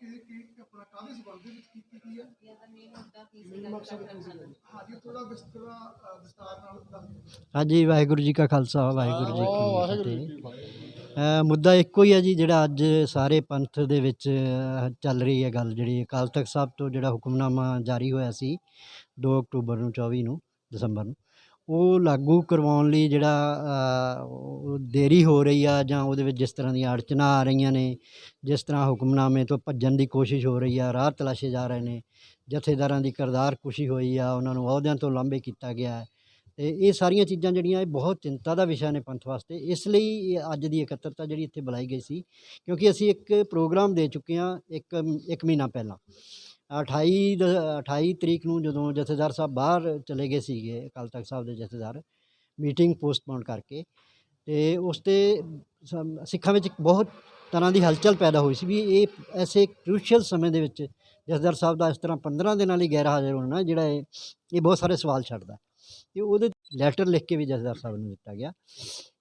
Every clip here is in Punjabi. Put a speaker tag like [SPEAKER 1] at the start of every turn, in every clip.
[SPEAKER 1] ਕਿ ਕਿ ਆਪਣਾ ਕਾਹਦੇ ਸਬੰਧ ਦੇ ਵਿੱਚ ਕੀਤੀ ਗਈ ਹੈ
[SPEAKER 2] ਜਾਂ ਤਾਂ ਮੇਨ ਮੁੱਦਾ ਕੀ ਸੀ ਗੱਲ ਕਰਨਾ
[SPEAKER 1] ਹਾਂਜੀ ਥੋੜਾ ਵਿਸਤਰਾ ਅ, ਵਿਸਤਾਰ ਨਾਲ ਦੱਸ ਦਿਓ।
[SPEAKER 3] ਹਾਂਜੀ ਵਾਹਿਗੁਰੂ ਜੀ ਕਾ ਖਾਲਸਾ ਵਾਹਿਗੁਰੂ ਜੀ ਕੀ ਫਤਿਹ। ਅ, ਮੁੱਦਾ ਇੱਕੋ ਹੀ ਹੈ ਜੀ ਜਿਹੜਾ ਅੱਜ ਸਾਰੇ ਪੰਥ ਦੇ ਵਿੱਚ ਚੱਲ ਰਹੀ ਹੈ ਗੱਲ ਜਿਹੜੀ ਅਕਾਲ ਤਖਤ ਸਾਹਿਬ ਤੋਂ ਜਿਹੜਾ ਹੁਕਮਨਾਮਾ ਜਾਰੀ ਹੋਇਆ ਸੀ 2 ਅਕਤੂਬਰ ਨੂੰ 24 ਨੂੰ ਦਸੰਬਰ ਨੂੰ। ਉਹ ਲਾਗੂ ਕਰਵਾਉਣ ਲਈ ਜਿਹੜਾ ਦੇਰੀ ਹੋ ਰਹੀ ਆ ਜਾਂ ਉਹਦੇ ਵਿੱਚ ਜਿਸ ਤਰ੍ਹਾਂ ਦੀਆਂ ਅੜਚਨਾ ਆ ਰਹੀਆਂ ਨੇ, ਜਿਸ ਤਰ੍ਹਾਂ ਹੁਕਮਨਾਮੇ ਤੋਂ ਭੱਜਣ ਦੀ ਕੋਸ਼ਿਸ਼ ਹੋ ਰਹੀ ਆ, ਰਾਹ ਤਲਾਸ਼ੇ ਜਾ ਰਹੇ ਨੇ, ਜਥੇਦਾਰਾਂ ਦੀ ਕਰਦਾਰ ਕੁਸ਼ੀ ਹੋਈ ਆ, ਉਹਨਾਂ ਨੂੰ ਅਹੁਦਿਆਂ ਤੋਂ ਲਾਂਭੇ ਕੀਤਾ ਗਿਆ ਹੈ, ਤੇ ਇਹ ਸਾਰੀਆਂ ਚੀਜ਼ਾਂ ਜਿਹੜੀਆਂ ਇਹ ਬਹੁਤ ਚਿੰਤਾ ਦਾ ਵਿਸ਼ਾ ਨੇ ਪੰਥ ਵਾਸਤੇ, ਇਸ ਲਈ ਇਹ ਅੱਜ ਦੀ ਇਕੱਤਰਤਾ ਜਿਹੜੀ ਇੱਥੇ ਬੁਲਾਈ ਗਈ ਸੀ, ਕਿਉਂਕਿ ਅਸੀਂ ਇੱਕ ਪ੍ਰੋਗਰਾਮ ਦੇ ਚੁੱਕੇ ਹਾਂ ਇੱਕ ਇੱਕ ਮਹੀਨਾ ਪਹਿਲਾਂ। 28 ਦ- 28 ਤਰੀਕ ਨੂੰ ਜਦੋਂ ਜਥੇਦਾਰ ਸਾਹਿਬ ਬਾਹਰ ਚਲੇ ਗਏ ਸੀਗੇ, ਅਕਾਲ ਤਖਤ ਸਾਹਿਬ ਦੇ ਜਥੇਦਾਰ, ਮੀਟਿੰਗ ਪੋਸਟਪੋਨ ਕਰਕੇ, ਤੇ ਉਸ ਤੇ ਸਮ- ਸਿੱਖਾਂ ਵਿੱਚ ਇੱਕ ਬਹੁਤ ਤਰ੍ਹਾਂ ਦੀ ਹਲਚਲ ਪੈਦਾ ਹੋਈ ਸੀ ਵੀ ਇਹ ਐਸੇ ਕ੍ਰੂਸ਼ੀਅਲ ਸਮੇਂ ਦੇ ਵਿੱਚ ਜਥੇਦਾਰ ਸਾਹਿਬ ਦਾ ਇਸ ਤਰ੍ਹਾਂ 15 ਦਿਨਾਂ ਲਈ ਗੈਰ ਹਾਜ਼ਰ ਹੋਣਾ ਜਿਹੜਾ ਇਹ ਇਹ ਬਹੁਤ ਸਾਰੇ ਸਵਾਲ ਛੱਡਦਾ। ਤੇ ਉਹਦੇ ਲੈਟਰ ਲਿਖ ਕੇ ਵੀ ਜਥੇਦਾਰ ਸਾਹਿਬ ਨੂੰ ਦਿੱਤਾ ਗਿਆ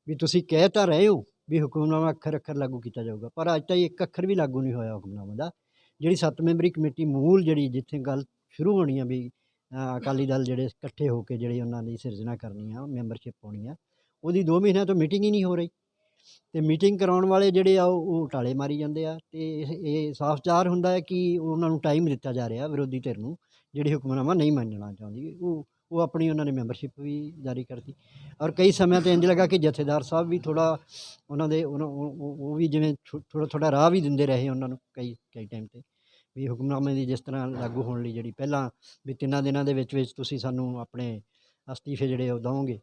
[SPEAKER 3] ਵੀ ਤੁਸੀਂ ਕਹਿ ਤਾਂ ਰਹੇ ਹੋ ਵੀ ਹੁਕਮਨਾਮਾ ਅੱਖਰ ਅੱਖਰ ਲਾਗੂ ਕੀਤਾ ਜਾਊਗਾ, ਪਰ ਅੱਜ ਤਾਈਂ ਇੱਕ ਅੱਖਰ ਵੀ ਲਾਗੂ ਨਹੀਂ ਹੋਇਆ ਹੁਕਮਨਾਮਾ ਦਾ। ਜਿਹੜੀ ਸੱਤ ਮੈਂਬਰੀ ਕਮੇਟੀ ਮੂਲ ਜਿਹੜੀ ਜਿੱਥੇ ਗੱਲ ਸ਼ੁਰੂ ਹੋਣੀ ਆ ਵੀ ਅਕਾਲੀ ਦਲ ਜਿਹੜੇ ਇਕੱਠੇ ਹੋ ਕੇ ਜਿਹੜੇ ਉਹਨਾਂ ਦੀ ਸਿਰਜਣਾ ਕਰਨੀ ਆ, ਮੈਂਬਰਸ਼ਿਪ ਪਾਉਣੀ ਆ, ਉਹਦੀ 2 ਮਹੀਨਿਆਂ ਤੋਂ ਮੀਟਿੰਗ ਹੀ ਨਹੀਂ ਹੋ ਰਹੀ। ਤੇ ਮੀਟਿੰਗ ਕਰਾਉਣ ਵਾਲੇ ਜਿਹੜੇ ਆ, ਉਹ ਉਹ ਟਾਲੇ ਮਾਰੀ ਜਾਂਦੇ ਆ ਤੇ ਇਹ ਇਹ ਸਾਫ਼ ਜ਼ਾਹਰ ਹੁੰਦਾ ਹੈ ਕਿ ਉਹਨਾਂ ਨੂੰ ਟਾਈਮ ਦਿੱਤਾ ਜਾ ਰਿਹਾ ਵਿਰੋਧੀ ਧਿਰ ਨੂੰ, ਜਿਹੜੀ ਹੁਕਮਨਾਮਾ ਨਹੀਂ ਮੰਨਣਾ ਚਾਹੁੰਦੀ। ਉਹ ਉਹ ਆਪਣੀ ਉਹਨਾਂ ਨੇ ਮੈਂਬਰਸ਼ਿਪ ਵੀ ਜਾਰੀ ਕਰਤੀ। ਔਰ ਕਈ ਸਮਿਆਂ ਤੇ ਇੰਜ ਲੱਗਾ ਕਿ ਜਥੇਦਾਰ ਸਾਹਿਬ ਵੀ ਥੋੜਾ ਉਹਨਾਂ ਦੇ ਉਹਨਾਂ- ਉਹ ਵੀ ਜਿਵੇਂ ਥੋੜਾ ਥੋੜਾ ਰਾਹ ਵੀ ਦਿੰਦੇ ਰਹੇ ਉਹਨਾਂ ਨੂੰ ਕਈ ਕਈ ਟਾਈਮ ਤੇ। ਵੀ ਹੁਕਮਨਾਮੇ ਦੀ ਜਿਸ ਤਰ੍ਹਾਂ ਲਾਗੂ ਹੋਣ ਲਈ ਜਿਹੜੀ ਪਹਿਲਾਂ ਵੀ ਤਿੰਨਾਂ ਦਿਨਾਂ ਦੇ ਵਿੱਚ ਵਿੱਚ ਤੁਸੀਂ ਸਾਨੂੰ ਆਪਣੇ ਅਸਤੀਫੇ ਜਿਹੜੇ ਉਹ ਦਵੋਗੇ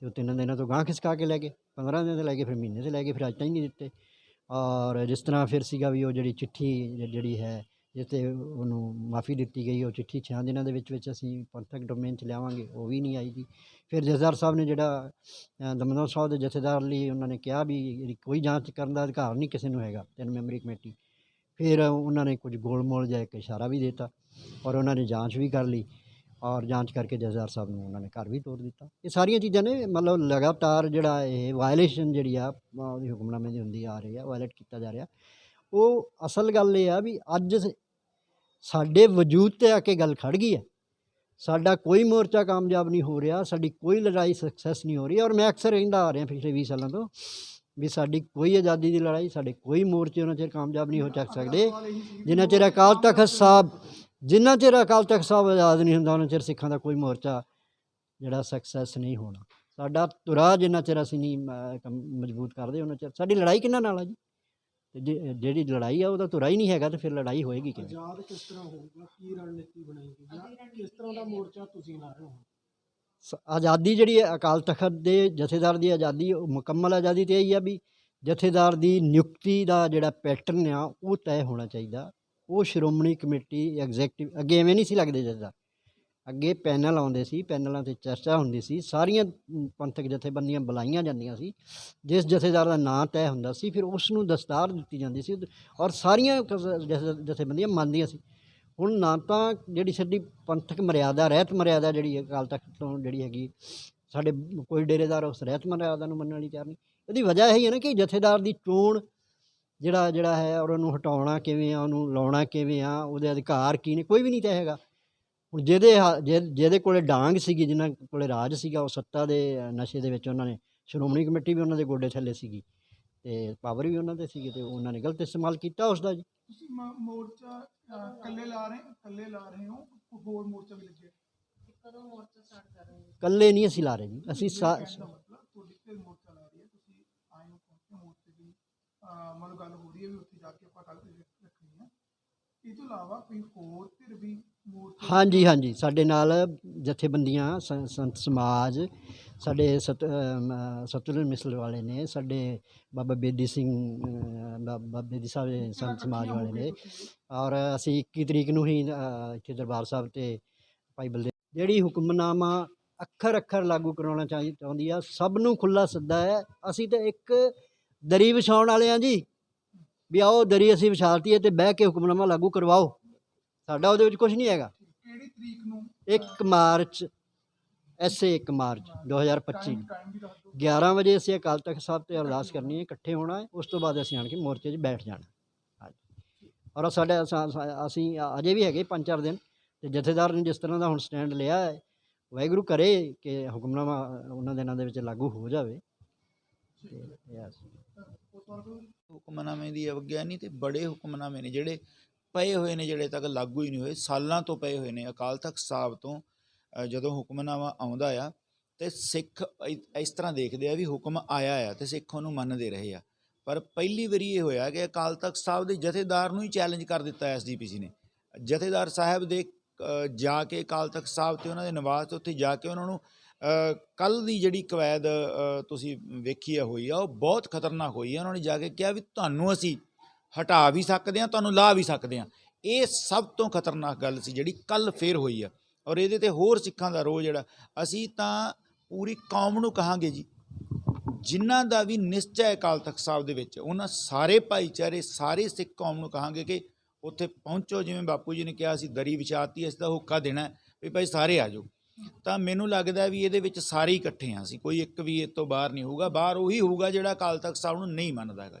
[SPEAKER 3] ਤੇ ਉਹ ਤਿੰਨਾਂ ਦਿਨਾਂ ਤੋਂ ਗਾਂਹ ਖਿਸਕਾ ਕੇ ਲੈ ਗਏ 15 ਦਿਨ ਤੋਂ ਲੈ ਕੇ ਫਿਰ ਮਹੀਨੇ ਤੇ ਲੈ ਕੇ ਫਿਰ ਅੱਜ ਤਾਈਂ ਨਹੀਂ ਦਿੱਤੇ। ਔਰ ਜਿਸ ਤਰ੍ਹਾਂ ਫਿਰ ਸੀਗਾ ਵੀ ਉਹ ਜਿਹੜੀ ਚਿੱਠੀ ਜਿਹੜੀ ਹੈ ਜਿੱਤੇ ਉਹਨੂੰ ਮਾਫੀ ਦਿੱਤੀ ਗਈ, ਉਹ ਚਿੱਠੀ ਛਿਆਂ ਦਿਨਾਂ ਦੇ ਵਿੱਚ ਵਿੱਚ ਅਸੀਂ ਪੰਥਕ ਡੋਮੇਨ ਚ ਲਿਆਵਾਂਗੇ, ਉਹ ਵੀ ਨਹੀਂ ਆਈ ਜੀ। ਫਿਰ ਜਥੇਦਾਰ ਸਾਹਿਬ ਨੇ ਜਿਹੜਾ ਦਮਦਮਾ ਸਾਹਿਬ ਦੇ ਜਥੇਦਾਰ ਲਈ ਉਹਨਾਂ ਨੇ ਕਿਹਾ ਵੀ ਇਹਦੀ ਕੋਈ ਜਾਂਚ ਕਰਨ ਦਾ ਅਧਿਕਾਰ ਨਹੀਂ ਕਿਸੇ ਨੂੰ ਹੈਗਾ, ਤਿੰਨ ਮੈਂਬਰੀ ਕਮੇਟੀ। ਫਿਰ ਉਹਨਾਂ ਨੇ ਕੁਝ ਗੋਲਮੋਲ ਜਿਹਾ ਇੱਕ ਇਸ਼ਾਰਾ ਵੀ ਦਿੱਤਾ ਔਰ ਉਹਨਾਂ ਨੇ ਜਾਂਚ ਵੀ ਕਰ ਲਈ ਔਰ ਜਾਂਚ ਕਰਕੇ ਜਥੇਦਾਰ ਸਾਹਿਬ ਨੂੰ ਉਹਨਾਂ ਨੇ ਘਰ ਵੀ ਤੋੜ ਦਿੱਤਾ। ਇਹ ਸਾਰੀਆਂ ਚੀਜ਼ਾਂ ਨੇ, ਮਤਲਬ ਲਗਾਤਾਰ ਜਿਹੜਾ ਇਹ ਵਾਇਲੇਸ਼ਨ ਜਿਹੜੀ ਆ, ਉਹਦੀ ਹੁਕਮਨਾਮੇ ਦੀ ਹੁੰਦੀ ਆ ਰਹੀ ਆ ਵਾਇਲੇਟ ਕੀਤਾ ਜਾ ਰਿਹਾ। ਉਹ ਅਸਲ ਗੱਲ ਇਹ ਆ ਵੀ ਅੱਜ ਸਾਡੇ ਵਜੂਦ ਤੇ ਆ ਕੇ ਗੱਲ ਖੜ ਗਈ ਹੈ। ਸਾਡਾ ਕੋਈ ਮੋਰਚਾ ਕਾਮਯਾਬ ਨਹੀਂ ਹੋ ਰਿਹਾ, ਸਾਡੀ ਕੋਈ ਲੜਾਈ ਸਕਸੈਸ ਨਹੀਂ ਹੋ ਰਹੀ ਔਰ ਮੈਂ ਅਕਸਰ ਕਹਿੰਦਾ ਆ ਰਿਹਾ ਪਿਛਲੇ 20 ਸਾਲਾਂ ਤੋਂ ਵੀ ਸਾਡੀ ਕੋਈ ਆਜ਼ਾਦੀ ਦੀ ਲੜਾਈ, ਸਾਡੇ ਕੋਈ ਮੋਰਚੇ ਉਹਨਾਂ ਚਿਰ ਕਾਮਯਾਬ ਨਹੀਂ ਹੋ ਚੱਕ ਸਕਦੇ। ਜਿੰਨਾ ਚਿਰ ਅਕਾਲ ਤਖਤ ਸਾਹਿਬ, ਜਿੰਨਾ ਚਿਰ ਅਕਾਲ ਤਖਤ ਸਾਹਿਬ ਆਜ਼ਾਦ ਨਹੀਂ ਹੁੰਦਾ, ਉਹਨਾਂ ਚਿਰ ਸਿੱਖਾਂ ਦਾ ਕੋਈ ਮੋਰਚਾ ਜਿਹੜਾ ਸਕਸੈਸ ਨਹੀਂ ਹੋਣਾ। ਸਾਡਾ ਤੁਰਾ ਜਿੰਨਾ ਚਿਰ ਅਸੀਂ ਨਹੀਂ ਮਜ਼ਬੂਤ ਕਰਦੇ, ਉਹਨਾਂ ਚਿਰ ਸਾਡੀ ਲੜਾਈ ਕਿੰਨਾ ਨਾਲ ਆ ਜੀ? ਜੇ- ਜਿਹੜੀ ਲੜਾਈ ਆ ਉਹਦਾ ਤੁਰਾ ਹੀ ਨਹੀਂ ਹੈਗਾ ਤੇ ਫਿਰ ਲੜਾਈ ਹੋਏਗੀ ਕਿਵੇਂ?
[SPEAKER 1] ਆਜ਼ਾਦ ਕਿਸ ਤਰ੍ਹਾਂ ਹੋਊਗਾ? ਕੀ ਰਣਨੀਤੀ ਬਣਾਏਗੀ ਜਾਂ ਕਿਸ ਤਰ੍ਹਾਂ ਦਾ ਮੋਰਚਾ ਤੁਸੀਂ ਲਾ ਰਹੇ ਹੋ?
[SPEAKER 3] ਸ- ਆਜ਼ਾਦੀ ਜਿਹੜੀ ਹੈ ਅਕਾਲ ਤਖਤ ਦੇ ਜਥੇਦਾਰ ਦੀ ਆਜ਼ਾਦੀ ਉਹ ਮੁਕੰਮਲ ਆਜ਼ਾਦੀ ਤੇ ਇਹੀ ਆ ਵੀ ਜਥੇਦਾਰ ਦੀ ਨਿਯੁਕਤੀ ਦਾ ਜਿਹੜਾ ਪੈਟਰਨ ਆ ਉਹ ਤੈਅ ਹੋਣਾ ਚਾਹੀਦਾ। ਉਹ ਸ਼੍ਰੋਮਣੀ ਕਮੇਟੀ ਐਗਜ਼ੈਕਟਿਵ ਅੱਗੇ ਐਵੇਂ ਨਹੀਂ ਸੀ ਲੱਗਦੇ ਜਥੇਦਾਰ। ਅੱਗੇ ਪੈਨਲ ਆਉਂਦੇ ਸੀ, ਪੈਨਲਾਂ ਤੇ ਚਰਚਾ ਹੁੰਦੀ ਸੀ, ਸਾਰੀਆਂ ਪੰਥਕ ਜਥੇਬੰਦੀਆਂ ਬੁਲਾਈਆਂ ਜਾਂਦੀਆਂ ਸੀ, ਜਿਸ ਜਥੇਦਾਰ ਦਾ ਨਾਂ ਤੈਅ ਹੁੰਦਾ ਸੀ, ਫਿਰ ਉਸ ਨੂੰ ਦਸਤਾਰ ਦਿੱਤੀ ਜਾਂਦੀ ਸੀ, ਔਰ ਸਾਰੀਆਂ ਜਥੇਬੰਦੀਆਂ ਮੰਨਦੀਆਂ ਸੀ। ਹੁਣ ਨਾ ਤਾਂ ਜਿਹੜੀ ਸਾਡੀ ਪੰਥਕ ਮਰਿਆਦਾ, ਰਹਿਤ ਮਰਿਆਦਾ ਜਿਹੜੀ ਹੈ ਅਕਾਲ ਤਖਤ ਤੋਂ ਜਿਹੜੀ ਹੈਗੀ, ਸਾਡੇ ਕੋਈ ਡੇਰੇਦਾਰ ਉਸ ਰਹਿਤ ਮਰਿਆਦਾ ਨੂੰ ਮੰਨਣ ਲਈ ਤਿਆਰ ਨਹੀਂ। ਇਹਦੀ ਵਜ੍ਹਾ ਇਹ ਹੈ ਨਾ ਕਿ ਜਥੇਦਾਰ ਦੀ ਚੋਣ ਜਿਹੜਾ ਜਿਹੜਾ ਹੈ, ਔਰ ਉਹਨੂੰ ਹਟਾਉਣਾ ਕਿਵੇਂ ਆ, ਉਹਨੂੰ ਲਾਉਣਾ ਕਿਵੇਂ ਆ, ਉਹਦੇ ਅਧਿਕਾਰ ਕੀ ਨੇ, ਕੋਈ ਵੀ ਨਹੀਂ ਤੈਅ ਹੈਗਾ। ਹੁਣ ਜਿਹਦੇ ਹਾ- ਜਿਹ- ਜਿਹਦੇ ਕੋਲੇ ਡਾਂਗ ਸੀਗੀ ਜਿਨ੍ਹਾਂ ਕੋਲੇ ਰਾਜ ਸੀਗਾ ਉਹ ਸੱਤਾ ਦੇ ਨਸ਼ੇ ਦੇ ਵਿੱਚ ਉਹਨਾਂ ਨੇ ਸ਼੍ਰੋਮਣੀ ਕਮੇਟੀ ਵੀ ਉਹਨਾਂ ਦੇ ਗੋਡੇ ਥੱਲੇ ਸੀਗੀ ਤੇ ਪਾਵਰ ਵੀ ਉਹਨਾਂ ਦੇ ਸੀਗੇ ਤੇ ਉਹਨਾਂ ਨੇ ਗਲਤ ਇਸਤੇਮਾਲ ਕੀਤਾ ਉਸ ਦਾ ਜੀ।
[SPEAKER 1] ਤੁਸੀਂ ਮ- ਮੋਰਚਾ ਅ, ਇਕੱਲੇ ਲਾ ਰਹੇ ਇਕੱਲੇ ਲਾ ਰਹੇ ਹੋ ਕੋਈ ਹੋਰ ਮੋਰਚਾ ਵੀ ਲੱਗਿਆ?
[SPEAKER 2] ਕਦੋਂ ਮੋਰਚਾ ਸਟਾਰਟ ਕਰ ਰਹੇ ਹੋ?
[SPEAKER 3] ਇਕੱਲੇ ਨਹੀਂ ਅਸੀਂ ਲਾ ਰਹੇ ਜੀ ਅਸੀਂ ਸਾ-
[SPEAKER 1] ਕਹਿਣ ਦਾ ਮਤਲਬ ਤੁਹਾਡੀ ਤੇ ਮੋਰਚਾ ਲਾ ਰਹੀ ਹੈ ਤੁਸੀਂ ਆਏ ਹੋ ਪਹੁੰਚੇ ਮੋਰਚੇ ਦੀ ਅ, ਮਤਲਬ ਗੱਲ ਹੋ ਰਹੀ ਹੈ ਵੀ ਉੱਥੇ ਜਾ ਕੇ ਆਪਾਂ ਗੱਲ ਰੱਖਣੀ ਹੈ। ਇਹ ਤੋਂ ਇਲਾਵਾ ਕੋਈ ਹੋਰ
[SPEAKER 3] ਹਾਂਜੀ ਹਾਂਜੀ। ਸਾਡੇ ਨਾਲ ਜਥੇਬੰਦੀਆਂ ਸ- ਸੰਤ ਸਮਾਜ ਸਾਡੇ ਸਤ ਅਮ, ਸਤਲੁਜ ਮਿਸਲ ਵਾਲੇ ਨੇ ਸਾਡੇ ਬਾਬਾ ਬੇਦੀ ਸਿੰਘ ਅ, ਬਾ- ਬਾਬਾ ਬੇਦੀ ਸਾਹਿਬ ਦੇ ਸੰਤ ਸਮਾਜ ਵਾਲੇ ਨੇ। ਔਰ ਅਸੀਂ 21 ਤਰੀਕ ਨੂੰ ਹੀ ਅ, ਇੱਥੇ ਦਰਬਾਰ ਸਾਹਿਬ ਤੇ ਭਾਈ ਬਲਦੇਵ ਜਿਹੜੀ ਹੁਕਮਨਾਮਾ ਅੱਖਰ ਅੱਖਰ ਲਾਗੂ ਕਰਾਉਣਾ ਚਾਹੀ ਚਾਹੁੰਦੀ ਆ ਸਭ ਨੂੰ ਖੁੱਲਾ ਸੱਦਾ ਹੈ। ਅਸੀਂ ਤਾਂ ਇੱਕ ਦਰੀ ਵਿਛਾਉਣ ਵਾਲੇ ਆ ਜੀ। ਵੀ ਆਓ ਦਰੀ ਅਸੀਂ ਵਿਛਾਲਤੀ ਹੈ ਤੇ ਬਹਿ ਕੇ ਹੁਕਮਨਾਮਾ ਲਾਗੂ ਕਰਵਾਓ। ਸਾਡਾ ਉਹਦੇ ਵਿੱਚ ਕੁਝ ਨਹੀਂ ਹੈਗਾ।
[SPEAKER 1] ਕਿਹੜੀ ਤਰੀਕ ਨੂੰ?
[SPEAKER 3] 1 ਮਾਰਚ ਐਸੇ 1 ਮਾਰਚ 2025 ਨੂੰ।
[SPEAKER 1] ਟਾਈਮ ਵੀ ਦੱਸ। ਦਿਓ
[SPEAKER 3] 11 ਵਜੇ ਅਸੀਂ ਅਕਾਲ ਤਖਤ ਸਾਹਿਬ ਤੇ ਅਰਦਾਸ ਕਰਨੀ ਹੈ ਇਕੱਠੇ ਹੋਣਾ ਹੈ ਉਸ ਤੋਂ ਬਾਅਦ ਅਸੀਂ ਆਣ ਕੇ ਮੋਰਚੇ 'ਚ ਬੈਠ ਜਾਣਾ ਔਰ ਸਾਡਾ ਅਸੀਂ ਅਜੇ ਵੀ ਹੈਗੇ ਪੰਜ ਚਾਰ ਦਿਨ ਤੇ ਜਥੇਦਾਰ ਨੇ ਜਿਸ ਤਰ੍ਹਾਂ ਦਾ ਹੁਣ ਸਟੈਂਡ ਲਿਆ ਹੈ ਵਾਹਿਗੁਰੂ ਕਰੇ ਕਿ ਹੁਕਮਨਾਮਾ ਉਹਨਾਂ ਦਿਨਾਂ ਦੇ ਵਿੱਚ ਲਾਗੂ ਹੋ ਜਾਵੇ। ਤੇ ਯਸ
[SPEAKER 4] ਹੁਕਮਨਾਮੇ ਦੀ ਅਵਗਿਆ ਨਹੀਂ ਤੇ ਬੜੇ ਹੁਕਮਨਾਮੇ ਨੇ ਜਿਹੜੇ ਪਏ ਹੋਏ ਨੇ ਜਿਹੜੇ ਤੱਕ ਲਾਗੂ ਹੀ ਨਹੀਂ ਹੋਏ, ਸਾਲਾਂ ਤੋਂ ਪਏ ਹੋਏ ਨੇ, ਅਕਾਲ ਤਖਤ ਸਾਹਿਬ ਤੋਂ ਜਦੋਂ ਹੁਕਮਨਾਮਾ ਆਉਂਦਾ ਆ, ਤੇ ਸਿੱਖ ਇਸ ਤਰ੍ਹਾਂ ਦੇਖਦੇ ਆ ਵੀ ਹੁਕਮ ਆਇਆ ਆ ਤੇ ਸਿੱਖ ਉਹਨੂੰ ਮੰਨਦੇ ਰਹੇ ਆ। ਪਰ ਪਹਿਲੀ ਵਾਰੀ ਇਹ ਹੋਇਆ ਕਿ ਅਕਾਲ ਤਖਤ ਸਾਹਿਬ ਦੇ ਜਥੇਦਾਰ ਨੂੰ ਹੀ ਚੈਲੰਜ ਕਰ ਦਿੱਤਾ ਐਸਜੀਪੀਸੀ ਨੇ। ਜਥੇਦਾਰ ਸਾਹਿਬ ਦੇ ਜਾ ਕੇ ਅਕਾਲ ਤਖਤ ਸਾਹਿਬ ਤੇ ਉਹਨਾਂ ਦੇ ਨਿਵਾਸ ਤੇ ਉੱਥੇ ਜਾ ਕੇ ਉਹਨਾਂ ਨੂੰ ਕੱਲ ਦੀ ਜਿਹੜੀ ਕਵੈਦ ਤੁਸੀਂ ਵੇਖੀ ਆ ਹੋਈ ਆ, ਉਹ ਬਹੁਤ ਖਤਰਨਾਕ ਹੋਈ ਆ। ਉਹਨਾਂ ਨੇ ਜਾ ਕੇ ਕਿਹਾ ਵੀ ਤੁਹਾਨੂੰ ਅਸੀਂ ਹਟਾ ਵੀ ਸਕਦੇ ਹਾਂ ਤੁਹਾਨੂੰ ਲਾ ਵੀ ਸਕਦੇ ਹਾਂ ਇਹ ਸਭ ਤੋਂ ਖਤਰਨਾਕ ਗੱਲ ਸੀ ਜਿਹੜੀ ਕੱਲ ਫੇਰ ਹੋਈ ਆ। ਔਰ ਇਹਦੇ ਤੇ ਹੋਰ ਸਿੱਖਾਂ ਦਾ ਰੋਹ ਜਿਹੜਾ, ਅਸੀਂ ਤਾਂ ਪੂਰੀ ਕੌਮ ਨੂੰ ਕਹਾਂਗੇ ਜੀ, ਜਿਨ੍ਹਾਂ ਦਾ ਵੀ ਨਿਸ਼ਚੈ ਹੈ ਅਕਾਲ ਤਖਤ ਸਾਹਿਬ ਦੇ ਵਿੱਚ, ਉਹਨਾਂ ਸਾਰੇ ਭਾਈਚਾਰੇ, ਸਾਰੇ ਸਿੱਖ ਕੌਮ ਨੂੰ ਕਹਾਂਗੇ ਕਿ ਉੱਥੇ ਪਹੁੰਚੋ, ਜਿਵੇਂ ਬਾਪੂ ਜੀ ਨੇ ਕਿਹਾ ਸੀ, ਦਰੀ ਵਿਛਾਤੀ ਇਸ ਦਾ ਹੁੱਕਾ ਦੇਣਾ ਵੀ ਭਾਈ ਸਾਰੇ ਆ ਜਾਓ। ਤਾਂ ਮੈਨੂੰ ਲੱਗਦਾ ਵੀ ਇਹਦੇ ਵਿੱਚ ਸਾਰੇ ਇਕੱਠੇ ਹਾਂ ਅਸੀਂ, ਕੋਈ ਇੱਕ ਵੀ ਇਹ ਤੋਂ ਬਾਹਰ ਨਹੀਂ ਹੋਊਗਾ, ਬਾਹਰ ਉਹੀ ਹੋਊਗਾ ਜਿਹੜਾ ਅਕਾਲ ਤਖਤ ਸਾਹਿਬ ਨੂੰ ਨਹੀਂ ਮੰਨਦਾ ਹੈਗਾ